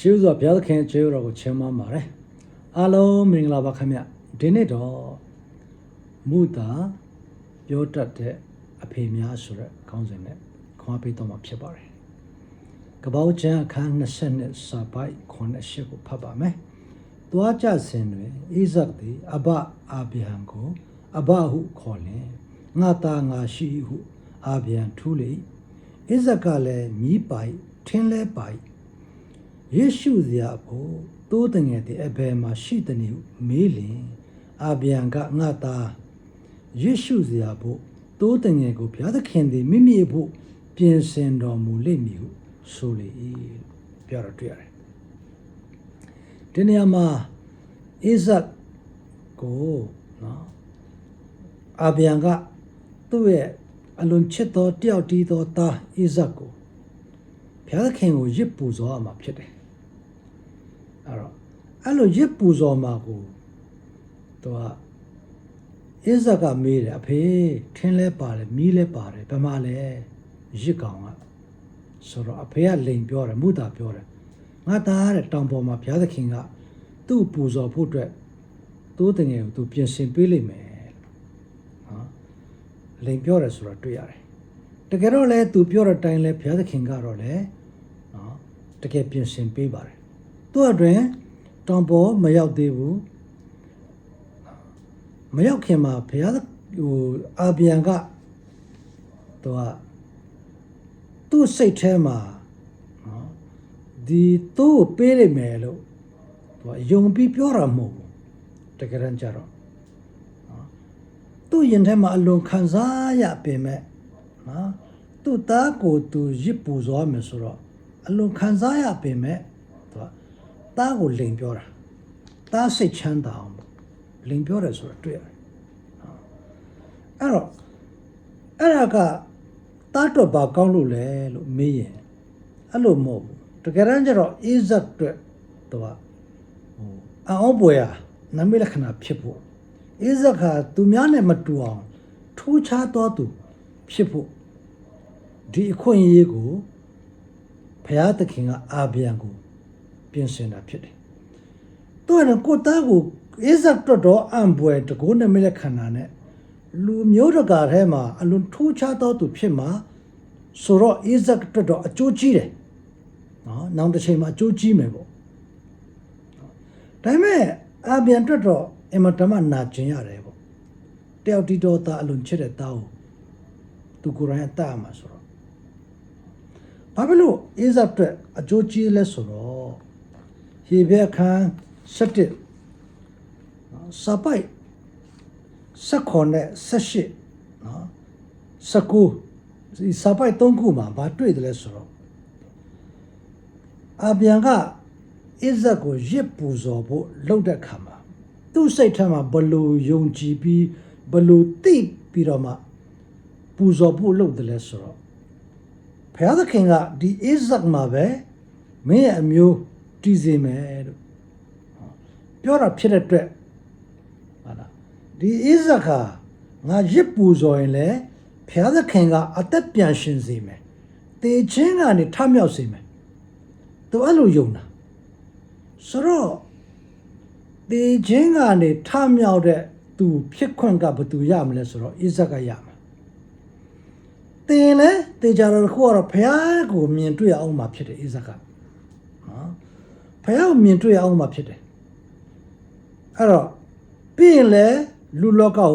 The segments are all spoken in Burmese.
ရှေးဥစွာဘုရားသခင်ကျေးဇူးတော်ကိုချီးမွမ်းပါတယ်အားလုံးမင်္ဂလာပါခင်ဗျဒီနေ့တော့မူတာပြောတတ်တဲ့အဖေများဆိုတဲ့ခေါင်းစဉ်နဲ့ခွာပေးတော့မှာဖြစ်ပါတယ်ကပောက်ချမ်းအခန်း20နဲ့စာပိုက်98ကိုဖတ်ပါမယ်သွားကြစဉ်တွင်ဣဇက်သည်အဘအာဗြဟံကိုအဘဟုခေါ်လင်ငါသားငါရှိဟုအာဗြဟံထူးလေဣဇက်ကလည်းမြည်ပိုက်ထင်းလဲပိုက် ယေရှုစရာဖို့တိုးတငယ်တဲ့အဘယ်မှာရှိသည်နည်းမေးလင်အာဗြဟံကငါသားယေရှုစရာဖို့တိုးတငယ်ကိုဘုရားသခင်သည်မိမိအဖို့ပြင်ဆင်တော်မူလိမ့်မည်ဟုဆိုလေ၏ပြောတော့တွေ့ရတယ်ဒီနေရာမှာဣဇက်ကိုနော်အာဗြဟံကသူ့ရဲ့အလွန်ချစ်သောတယောက်တည်းသောသားဣဇက်ကိုဘုရားသခင်ကိုရစ်ပူဇော်ရမှာဖြစ်တယ် အဲ့တော့အဲ့လိုရစ်ပူဇော်မှာကိုသူကဣဇက်ကမေးတယ်အဖေထင်းလဲပါတယ်မီးလဲပါတယ်ဘယ်မှာလဲရစ်ကောင်ကဆိုတော့အဖေကလိန်ပြောတယ်မုတာပြောတယ်ငါသားတဲ့တောင်ပေါ်မှာဘုရားသခင်ကသူ့ပူဇော်ဖို့အတွက်တိုးတငယ်ကိုသူပြင်ဆင်ပေးလိမ့်မယ်နော်လိန်ပြောတယ်ဆိုတော့တွေ့ရတယ်တကယ်တော့လဲသူပြောတဲ့အတိုင်းလဲဘုရားသခင်ကတော့လဲနော်တကယ်ပြင်ဆင်ပေးပါတယ် သူ့အတွင်တောင်ပေါ်မရောက်သေးဘူးမရောက်ခင်မှာဘုရားသဟိုအာဗြဟံကသူကသူ့စိတ်ထဲမှာနော်ဒီသူ့ကိုပေးလိမ့်မယ်လို့သူကယုံပြီးပြောတာမဟုတ်ဘူးတကယ်တမ်းကျတော့နော်သူ့ရင်ထဲမှာအလွန်ခံစားရပေမဲ့နော်သူ့သားကိုသူရစ်ပူဇော်မယ်ဆိုတော့အလွန်ခံစားရပေမဲ့ သူကသားကိုလိန်ပြောတာသားစိတ်ချမ်းသာအောင်လိန်ပြောတယ်ဆိုတော့တွေ့ရတယ်အဲ့တော့အဲ့ဒါကသားတော့ဘာကောင်းလို့လဲလို့မေးရင်အဲ့လိုမဟုတ်ဘူးတကယ်တမ်းကျတော့အိဇက်အတွက်သူကဟိုအအောင်ပွဲရနမိတ်လက္ခဏာဖြစ်ဖို့အိဇက်ဟာသူများနဲ့မတူအောင်ထူးခြားသောသူဖြစ်ဖို့ဒီအခွင့်အရေးကိုဘုရားသခင်ကအာဗြဟံကို ပြင်ဆင်တာဖြစ်တယ်သူကကိုယ်သားကိုအိဇက်တော်တော်အံပွဲတကိုးနမိတ်လက္ခဏာနဲ့လူမျိုးတကာထဲမှာအလွန်ထူးခြားသောသူဖြစ်မှာဆိုတော့အိဇက်တော်တော်အကျိုးကြီးတယ်နော်နောက်တစ်ချိန်မှာအကျိုးကြီးမယ်ပေါ့ဒါပေမဲ့အာဗြဟံအတွက်တော့အင်မတန်မှနာကျင်ရတယ်ပေါ့တယောက်တီတော်သားအလွန်ချစ်တဲ့သားကိုသူကိုယ်တိုင်အတတ်မှာဆိုတော့ဘာဖြစ်လို့အိဇက်အတွက်အကျိုးကြီးလဲဆိုတော့ ဟေဘဲခန်း7နော်စပိုက်16နဲ့18နော်19ဒီစပိုက်3ခုမှာဘာတွေ့တယ်လဲဆိုတော့အာဗြဟံကဣဇက်ကိုရစ်ပူဇော်ဖို့လုပ်တဲ့ခါမှာသူ့စိတ်ထဲမှာဘလို့ယုံကြည်ပြီးဘလို့သိပြီးတော့မှပူဇော်ဖို့လုပ်တယ်လဲဆိုတော့ဘုရားသခင်ကဒီဣဇက်မှာပဲမင်းရဲ့အမျိုး တည်စေမယ်လို့ပြောတာဖြစ်တဲ့အတွက်ဟာလားဒီဣဇက်ဟာငါရစ်ပူဇော်ရင်လေဘုရားသခင်ကအသက်ပြန်ရှင်စေမယ်တေချင်းကနေထမြောက်စေမယ်သူအဲ့လိုယုံတာဆိုတော့တေချင်းကနေထမြောက်တဲ့သူဖြစ်ခွင့်ကဘယ်သူရမလဲဆိုတော့ဣဇက်ကရမှာတင်လေတေကြတော့ခုကတော့ဘုရားကိုမြင်တွေ့အောင်မှာဖြစ်တယ်ဣဇက်ကနော် ဘုရားကိုမြင်တွေ့အောင်မှာဖြစ်တယ်အဲ့တော့ပြီးရင်လေလူလောကကို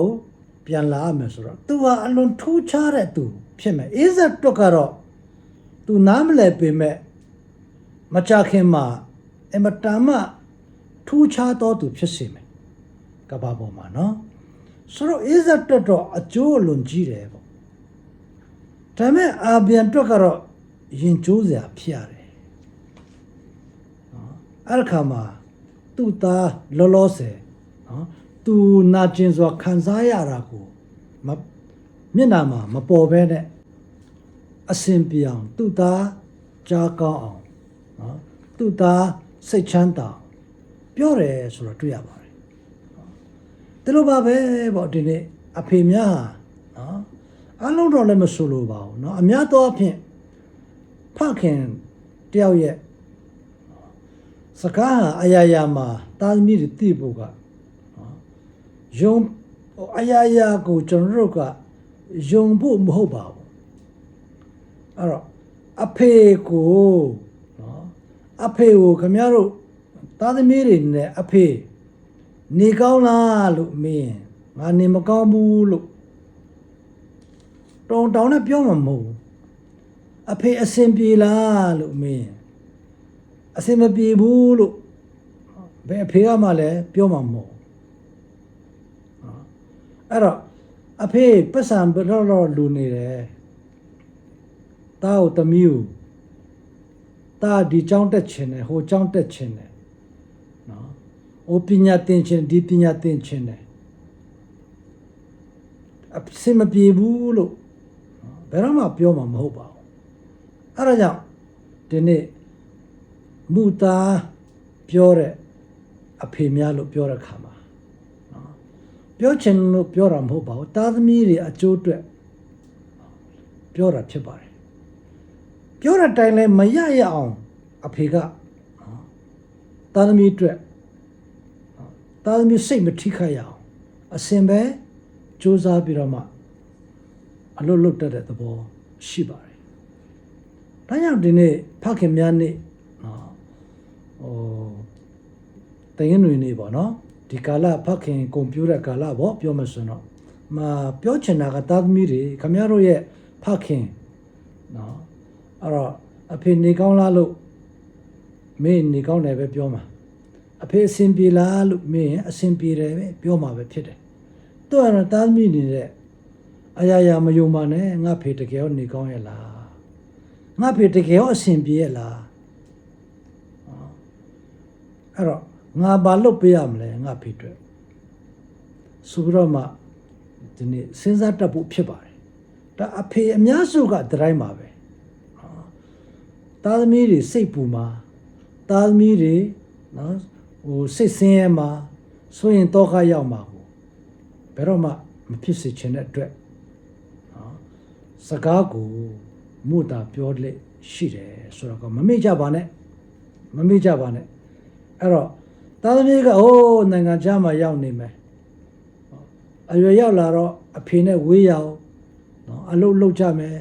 ပြန်လာရမယ်ဆိုတော့ तू ဟာအလွန်ထူးခြားတဲ့သူဖြစ်မယ်အိဇက်တော့ကတော့ तू နားမလဲပေမဲ့မကြခင်မှာအမတန်မှထူးခြားသောသူဖြစ်စေမယ်ကဘာပေါ်မှာနော်ဆိုတော့အိဇက်တော့တော့အကျိုးအလွန်ကြီးတယ်ပေါ့ဒါပေမဲ့အာဗြန်တော့ကတော့ရင်ကျိုးစရာဖြစ်ရတယ်နော် အဲ့ဒီခါမှာသူ့သားလောလောဆယ်နော်သူနာကျင်စွာခံစားရတာကိုမမျက်နှာမှာမပေါ်ဘဲနဲ့အစင်ပြောင်သူ့သားကြားကောင်းအောင်နော်သူ့သားစိတ်ချမ်းသာပြောတယ်ဆိုတော့တွေ့ရပါတယ်ဒီလိုပါပဲပေါ့ဒီနေ့အဖေများဟာနော်အလုံးတော့လည်းမဆိုလိုပါဘူးเนาะအများသောအဖြစ်ဖခင်တယောက်ရဲ့ စကားဟာအရာရာမှာတာသမီတွေသိဖို့ကနော်ယုံအရာရာကိုကျွန်တော်တို့ကယုံဖို့မဟုတ်ပါဘူးအဲ့တော့အဖေကိုနော်အဖေကိုခင်ဗျားတို့တာသမီတွေနဲ့အဖေနေကောင်းလားလို့မင်းငါနေမကောင်းဘူးလို့တောင်းတောင်းနဲ့ပြောမှာမဟုတ်ဘူးအဖေအဆင်ပြေလားလို့မင်း အစင်မပြေဘူးလို့ဘယ်အဖေကမှလည်းပြောမှာမဟုတ်ဘူးအဲ့တော့အဖေပတ်စံဘယ်တော့တော့လူနေတယ်တာကိုတမီးကိုတာဒီကြောင်းတက်ချင်တယ်ဟိုကြောင်းတက်ချင်တယ်နော်ဟိုပညာသင်ချင်ဒီပညာသင်ချင်တယ်အစင်မပြေဘူးလို့ဘယ်တော့မှပြောမှာမဟုတ်ပါဘူးအဲ့ဒါကြောင့်ဒီနေ့ မူသားပြောတဲ့အဖေများလို့ပြောတဲ့ခါမှာနော်ပြောချင်လို့ပြောတာမဟုတ်ပါဘူးတာသမီတွေအကျိုးအတွက်ပြောတာဖြစ်ပါတယ်ပြောတဲ့အတိုင်းလဲမရရအောင်အဖေကနော်တာသမီအတွက်နော်တာသမီစိတ်မထိခိုက်ရအောင်အစင်ပဲစူးစမ်းပြီးတော့မှအလုပ်လုပ်တတ်တဲ့သဘောရှိပါတယ်ဒါကြောင့်ဒီနေ့ဖခင်များနေ့နော် ဟိုတရင်တွေနေပေါ့နော်ဒီကာလဖခင်ကွန်ပျူတာကာလပေါ့ပြောမှဆိုတော့မပြောချင်တာကသားသမီးတွေခမရတို့ရဲ့ဖခင်နော်အဲ့တော့အဖေနေကောင်းလားလို့မင်းနေကောင်းတယ်ပဲပြောမှာအဖေအဆင်ပြေလားလို့မင်းအဆင်ပြေတယ်ပဲပြောမှာပဲဖြစ်တယ်သူကတော့သားသမီးနေတဲ့အရာရာမယုံပါနဲ့ငါဖေတကယ်ရောနေကောင်းရဲ့လားငါဖေတကယ်ရောအဆင်ပြေရဲ့လား အဲ့တော့ငါဘာလုပ်ပေးရမလဲငါဖေအတွက်ဆိုပြီးတော့မှဒီနေ့စဉ်းစားတတ်ဖို့ဖြစ်ပါတယ်ဒါအဖေအများစုကဒတိုင်းပါပဲနော်သားသမီးတွေစိတ်ပူမှာသားသမီးတွေနော်ဟိုစိတ်ဆင်းရဲမှာဆိုရင်တော့ခရောက်မှာကိုဘယ်တော့မှမဖြစ်စေချင်တဲ့အတွက်နော်စကားကိုမူတာပြောလက်ရှိတယ်ဆိုတော့ကမမေ့ကြပါနဲ့မမေ့ကြပါနဲ့ အဲ့တော့သားသမီးကအိုးနိုင်ငံခြားမှာရောက်နေမယ်အရွယ်ရောက်လာတော့အဖေနဲ့ဝေးရအောင်နော်အလုပ်လုပ်ကြမယ်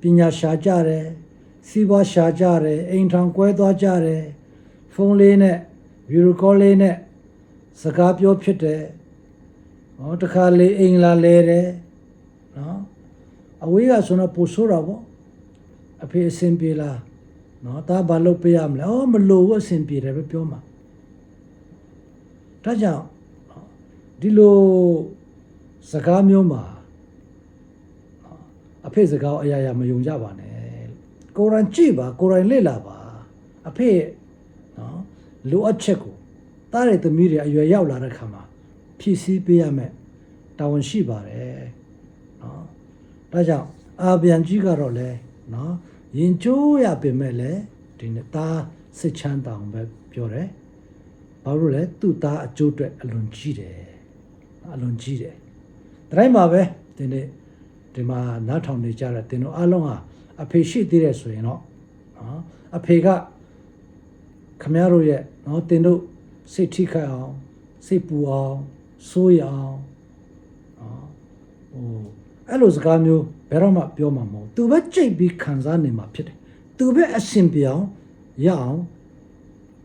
ပညာရှာကြတယ်စီးပွားရှာကြတယ်အိမ်ထောင်ကွဲသွားကြတယ်ဖုန်းလေးနဲ့ဗီဒီယိုကောလေးနဲ့စကားပြောဖြစ်တယ်ဟောတခါလေအိမ်လာလဲတယ်နော်အဝေးကဆိုတော့ပူဆိုးတာပေါ့အဖေအဆင်ပြေလား နော်ဒါဘာလုပ်ပေးရမလဲဩမလို့ဘူးအဆင်ပြေတယ်ပဲပြောမှာဒါကြောင့်ဒီလိုစကားမျိုးမှာအဖေစကားကိုအရာရာမယုံကြပါနဲ့ကိုယ်တိုင်ကြည့်ပါကိုယ်တိုင်လေ့လာပါအဖေနော်လိုအပ်ချက်ကိုတားတဲ့သမီးတွေအရွယ်ရောက်လာတဲ့ခါမှာဖြည့်ဆည်းပေးရမယ်တာဝန်ရှိပါတယ်နော်ဒါကြောင့်အာပြန်ကြီးကတော့လေနော် ရင်ကျိုးရပြင်မဲ့လေဒီနေ့သားစစ်ချမ်းတောင်ပဲပြောတယ်ဘာလို့လဲသူ့သားအကျိုးအတွက်အလွန်ကြီးတယ်အလွန်ကြီးတယ်တတိုင်းပါပဲဒီနေ့ဒီမှာနားထောင်နေကြတဲ့တင်တို့အားလုံးဟာအဖေရှိသေးတယ်ဆိုရင်တော့နော်အဖေကခမရတို့ရဲ့နော်တင်တို့စိတ်ထိခိုက်အောင်စိတ်ပူအောင်စိုးရအောင်နော်ဟိုအဲ့လိုစကားမျိုး ဘယ်တော့မှပြောမှာမဟုတ်သူပဲကြိတ်ပြီးခံစားနေမှာဖြစ်တယ်သူပဲအရှင်ပြောင်းရအောင်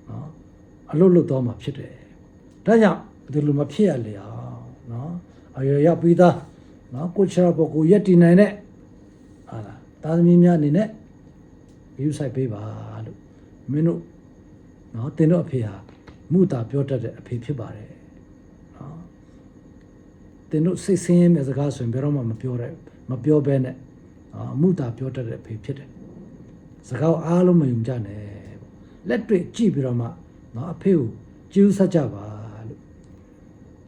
နော်အလုပ်လုပ်တော့မှာဖြစ်တယ်ဒါကြောင့်ဒီလိုမဖြစ်ရလေအောင်နော်အရွယ်ရောက်ပြီးသားနော်ကိုချရာပေါ်ကိုရက်တည်နိုင်တဲ့ဟာလားသားသမီးများအနေနဲ့ယူဆိုင်ပေးပါလို့မင်းတို့နော်တင်တို့အဖေဟာမူတာပြောတတ်တဲ့အဖေဖြစ်ပါတယ်နော်တင်တို့စိတ်ဆင်းရဲမဲ့စကားဆိုရင်ဘယ်တော့မှမပြောတဲ့ မပြောဘဲနဲ့အာမူတာပြောတတ်တဲ့အဖေဖြစ်တယ်စကားကိုအားလုံးမယုံကြနဲ့ပေါ့လက်တွေ့ကြည့်ပြီးတော့မှနော်အဖေကိုကြည့်ဥဆက်ကြပါလို့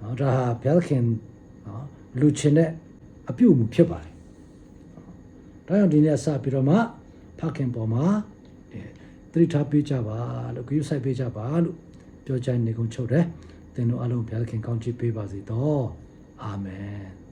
နော်ဒါဟာဘုရားသခင်နော်လူချင်းတဲ့အပြုအမူဖြစ်ပါတယ်ဒါကြောင့်ဒီနေ့အစပြီးတော့မှဖခင်ပေါ်မှာအဲသတိထားပေးကြပါလို့ဂရုစိုက်ပေးကြပါလို့ပြောချင်နေကုန်ချုပ်တယ်သင်တို့အလုံးဘုရားသခင်ကောင်းချီးပေးပါစေတော့အာမင်